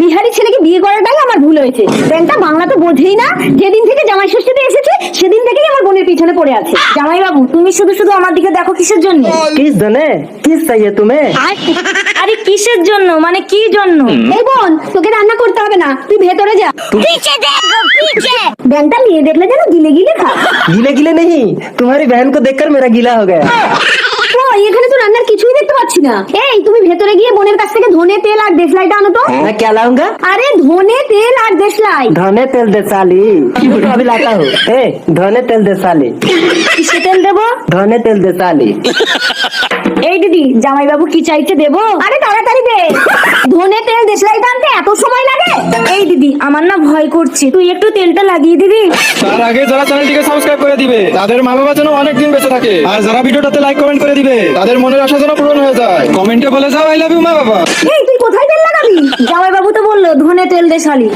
বিহারি ছেলেকে বিয়ে করাটাই আমার ভুল হয়েছে ব্যাংকটা বাংলা তো বোঝেই না যেদিন থেকে জামাই ষষ্ঠীতে এসেছে সেদিন থেকেই আমার বোনের পিছনে পড়ে আছে জামাই বাবু তুমি শুধু শুধু আমার দিকে দেখো কিসের জন্য किस धने किस चाहिए तुम्हें আরে কিসের জন্য মানে কি জন্য এই বোন তোকে রান্না করতে হবে না তুই ভেতরে যা পিছে দেখো পিছে ব্যাংকটা নিয়ে দেখলে যেন গিলে গিলে খা गीले गीले नहीं तुम्हारी बहन को देखकर मेरा गीला हो गया কিছুই দেখতে পাচ্ছি না এই তুমি ভেতরে গিয়ে বোনের কাছ থেকে ধনে তেল আর দেশলাইটা আনো তো मैं क्या लाऊंगा আরে ধনে তেল আর দেশলাই धने तेल दे साली वो तो अभी लाता हूँ ए धने तेल दे साली কিসে তেল দেবো धने तेल दे साली এই দিদি জামাই বাবু কি চাইছে দেবো আরে তাড়াতাড়ি দে আমার না ভয় করছে তুই একটু তেলটা লাগিয়ে দিবি তার আগে যারা চ্যানেলটিকে সাবস্ক্রাইব করে দিবে তাদের মা বাবা যেন অনেক দিন বেঁচে থাকে আর যারা ভিডিওটাতে লাইক কমেন্ট করে দিবে তাদের মনের আশা যেন পূরণ হয়ে যায় কমেন্টে বলে যাও আই লাভ ইউ মা বাবা এই তুই কোথায় তেল লাগাবি জামাই বাবু তো বলল ধনে তেল দে শালি